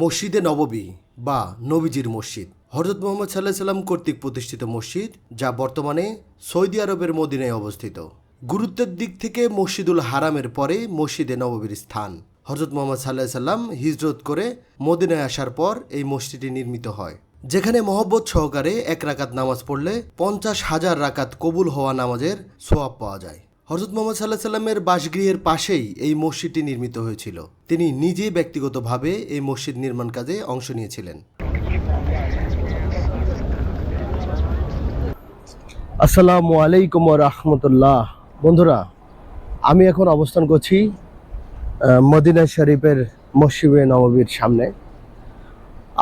মসজিদে নববী বা নবীজির মসজিদ। হজরত মোহাম্মদ সাল্লাহ সাল্লাম কর্তৃক প্রতিষ্ঠিত মসজিদ, যা বর্তমানে সৌদি আরবের মদিনায় অবস্থিত। গুরুত্বের দিক থেকে মসজিদুল হারামের পরে মসজিদে নববীর স্থান। হজরত মোহাম্মদ সাল্লাহ সাল্লাম হিজরত করে মদিনায় আসার পর এই মসজিদটি নির্মিত হয়। যেখানে মহব্বত সহকারে এক রাকাত নামাজ পড়লে পঞ্চাশ হাজার রাকাত কবুল হওয়া নামাজের সোয়াব পাওয়া যায়। হজরত মোহাম্মদ সাল্লাহ সাল্লামের বাসগৃহের পাশেই এই মসজিদটি নির্মিত হয়েছিল। তিনি নিজে ব্যক্তিগতভাবে এই মসজিদ নির্মাণ কাজে অংশ নিয়েছিলেন। আসসালামু আলাইকুম রহমতুল্লাহ। বন্ধুরা, আমি এখন অবস্থান করছি মদিনা শরীফের মসজিদে নববীর সামনে।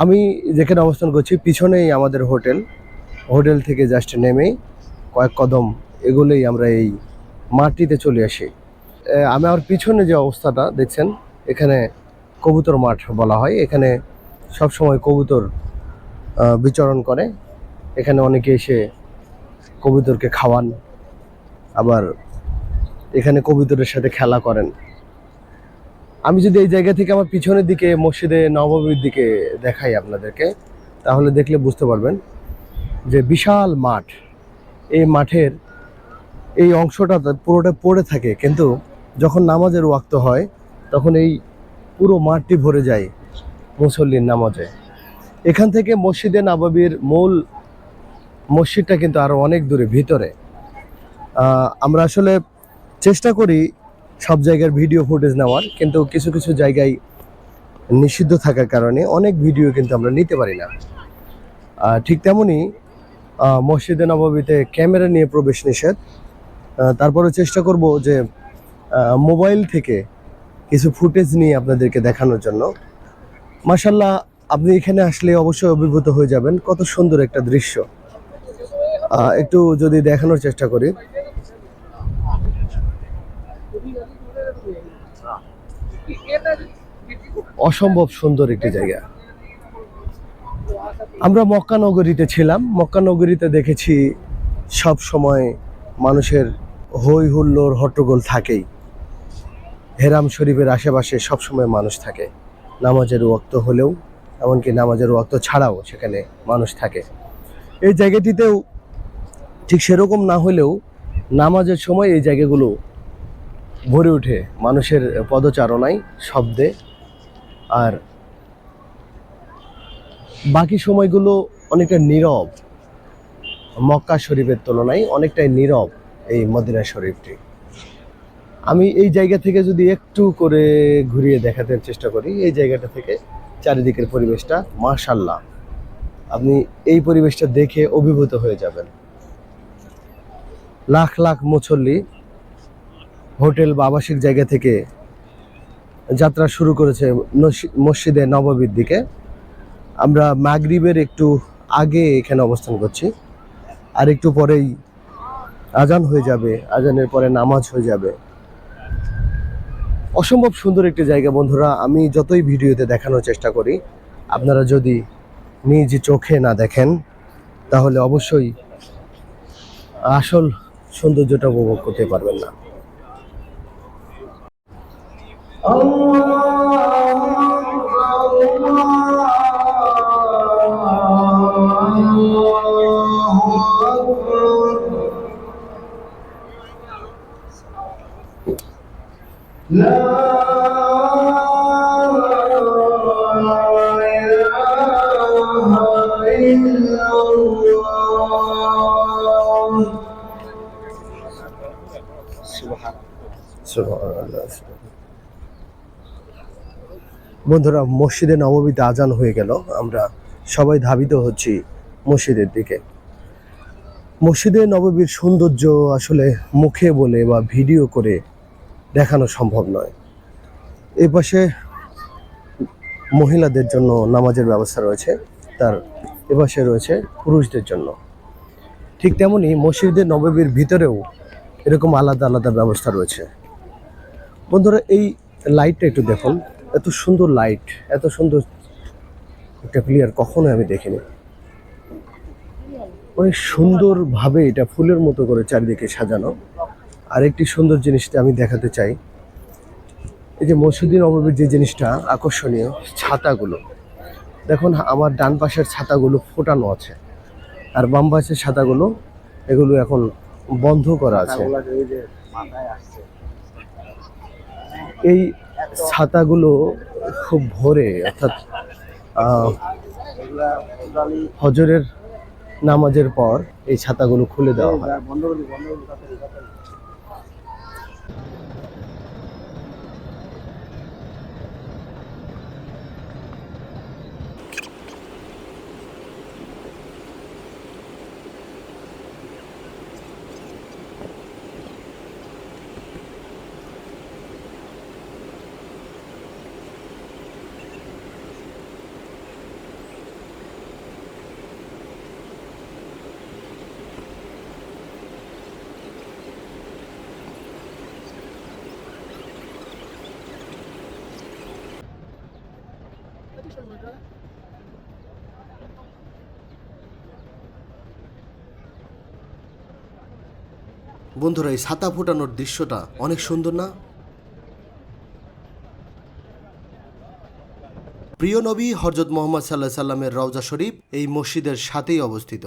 আমি যেখানে অবস্থান করছি, পিছনেই আমাদের হোটেল। হোটেল থেকে জাস্ট নেমেই কয়েক কদম এগুলোই আমরা এই মাটিতে চলে আসি। আমি আমার পিছনে যে অবস্থাটা, দেখছেন, এখানে কবুতর মাঠ বলা হয়। এখানে সব সময় কবুতর বিচরণ করে। এখানে অনেকে এসে কবুতরকে খাওয়ান। আবার এখানে কবুতরের সাথে খেলা করেন। আমি যদি এই জায়গা থেকে আমার পিছনের দিকে, মসজিদে নবমীর দিকে দেখাই আপনাদেরকে, তাহলে দেখলে বুঝতে পারবেন যে বিশাল মাঠ। এই মাঠের এই অংশটা পুরোটা পড়ে থাকে, কিন্তু যখন নামাজের ওয়াক্ত হয়, তখন এই পুরো মাঠটি ভরে যায় মুসল্লির নামাজে। এখান থেকে মসজিদে নবাবির মূল মসজিদটা কিন্তু আরও অনেক দূরে, ভিতরে। আমরা আসলে চেষ্টা করি সব জায়গার ভিডিও ফুটেজ নেওয়ার, কিন্তু কিছু কিছু জায়গায় নিষিদ্ধ থাকার কারণে অনেক ভিডিও কিন্তু আমরা নিতে পারি না। ঠিক তেমনই মসজিদে নবাবিতে ক্যামেরা নিয়ে প্রবেশ নিষেধ। তারপরে চেষ্টা করব যে মোবাইল থেকে কিছু ফুটেজ নিয়ে আপনাদেরকে দেখানোর জন্য। মাসাল্লাহ আপনি এখানে আসলে অবশ্যই অভিভূত হয়ে যাবেন। কত সুন্দর একটা দৃশ্য। একটু যদি দেখানোর চেষ্টা করি। অসম্ভব সুন্দর একটি জায়গা। আমরা মক্কা নগরীতে ছিলাম। মক্কা নগরীতে দেখেছি সব সময় মানুষের হই হুল্লোর হট্টগোল থাকেই। হেরাম শরীফের আশেপাশে সবসময় মানুষ থাকে। নামাজের ওয়াক্ত হলেও, এমনকি নামাজের ওয়াক্ত ছাড়াও সেখানে মানুষ থাকে। এই জায়গাটিতেও ঠিক সেরকম না হলেও নামাজের সময় এই জায়গাগুলো ভরে ওঠে। মানুষের পদচারণায়, শব্দে। আর বাকি সময়গুলো অনেকটা নীরব। মক্কা শরীফের তুলনায় অনেকটাই নীরব। এই মদিনা শরীফটি। আমি এই জায়গা থেকে যদি একটু করে ঘুরিয়ে দেখাতে চেষ্টা করি, এই জায়গাটা থেকে চারিদিকের পরিবেশটা মাশাল্লাহ আপনি এই পরিবেশটা দেখে অভিভূত হয়ে যাবেন। লাখ লাখ মুসল্লি হোটেল বা আবাসিক জায়গা থেকে যাত্রা শুরু করেছে মসজিদে নববীর দিকে। আমরা মাগরিবের একটু আগে এখানে অবস্থান করছি। আর একটু পরেই আজান হয়ে যাবে, আজানের পরে নামাজ হয়ে যাবে। অসম্ভব সুন্দর একটি জায়গা বন্ধুরা, আমি যতই ভিডিওতে দেখানোর চেষ্টা করি, আপনারা যদি নিজ চোখে না দেখেন, তাহলে অবশ্যই আসল সৌন্দর্যটা উপভোগ করতে পারবেন না। বন্ধুরা, মসজিদে নবমীতে আজান হয়ে গেল। আমরা সবাই ধাবিত হচ্ছি মসজিদের দিকে। মসজিদে নববীর সৌন্দর্য আসলে মুখে বলে বা ভিডিও করে দেখানো সম্ভব নয়। এই পাশে মহিলাদের জন্য নামাজের ব্যবস্থা রয়েছে। তার এপাশে রয়েছে পুরুষদের জন্য। ঠিক তেমনি মসজিদে নববীর ভিতরেও এরকম আলাদা আলাদা ব্যবস্থা রয়েছে। বন্ধুরা, এই লাইটটা একটু দেখুন। এত সুন্দর লাইট এত সুন্দর একটা প্লেয়ার কখনো আমি দেখিনি। অনেক সুন্দরভাবে এটা ফুলের মতো করে চারিদিকে সাজানো। আরেকটি সুন্দর জিনিসটা আমি দেখাতে চাই। এই যে মসজিদিন নববীর যে জিনিসটা, আকর্ষণীয়, ছাতাগুলো। দেখুন, আমার ডান পাশের ছাতাগুলো ফোটানো আছে। আর বাম পাশের ছাতাগুলো, এগুলো এখন বন্ধ করা আছে। এই ছাতাগুলো খুব ভোরে অর্থাৎ হজরের নামাজের পর এই ছাতাগুলো খুলে দেওয়া হয়। বন্ধুরা, এই ছাতা ফোটানোর দৃশ্যটা অনেক সুন্দর না? প্রিয় নবী হরজত মোহাম্মদ সাল্লাহ সাল্লামের রওজা শরীফ এই মসজিদের সাথেই অবস্থিত।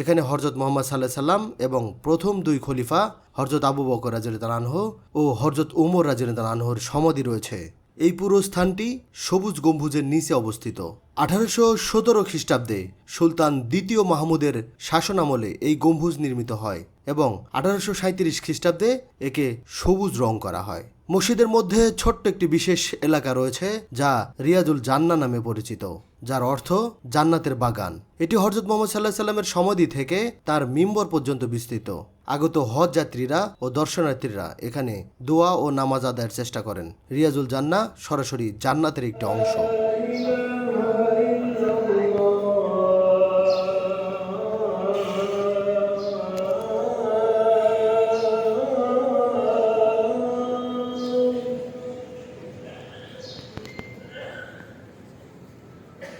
এখানে হরজত মোহাম্মদ সাল্লাহ সাল্লাম এবং প্রথম দুই খলিফা হরজত আবু বকর রাজির আনহ ও হরজত উমর রাজির আনহর সমাধি রয়েছে। এই পুরো স্থানটি সবুজ গম্বুজের নিচে অবস্থিত। আঠারোশো সতেরো খ্রিস্টাব্দে সুলতান দ্বিতীয় মাহমুদের শাসনামলে এই গম্বুজ নির্মিত হয় এবং আঠারোশো সাঁত্রিশ খ্রিস্টাব্দে একে সবুজ রং করা হয়। মসজিদের মধ্যে ছোট্ট একটি বিশেষ এলাকা রয়েছে যা রিয়াজুল জান্না নামে পরিচিত। যার অর্থ জান্নাতের বাগান। এটি হরজত মোহাম্মদ সাল্লাহ সাল্লামের সমাধি থেকে তার মিম্বর পর্যন্ত বিস্তৃত। আগত হজ যাত্রীরা ও দর্শনার্থীরা এখানে দোয়া ও নামাজ আদায়ের চেষ্টা করেন। রিয়াজুল জান্না সরাসরি জান্নাতের একটি অংশ।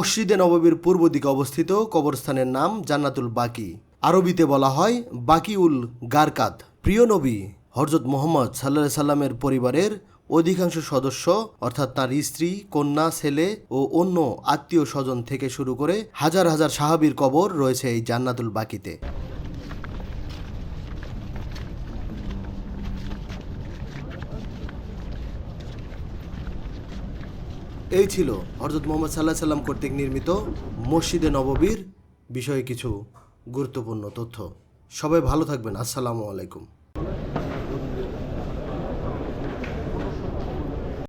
মসজিদে নববীর পূর্ব দিকে অবস্থিত কবরস্থানের নাম জান্নাতুল বাকি। আরবিতে বলা হয় বাকিউল গারকাত। প্রিয় নবী হরজত মোহাম্মদ সাল্লা সাল্লামের পরিবারের অধিকাংশ সদস্য, অর্থাৎ তার স্ত্রী, কন্যা, ছেলে ও অন্য আত্মীয় স্বজন থেকে শুরু করে হাজার হাজার সাহাবির কবর রয়েছে এই জান্নাতুল বাকিতে। এই ছিল হরজত মোহাম্মদ সাল্লাহ সাল্লাম কর্তৃক নির্মিত মসজিদে নববীর বিষয়ে কিছু গুরুত্বপূর্ণ তথ্য। সবাই ভালো থাকবেন। আসসালামু আলাইকুম।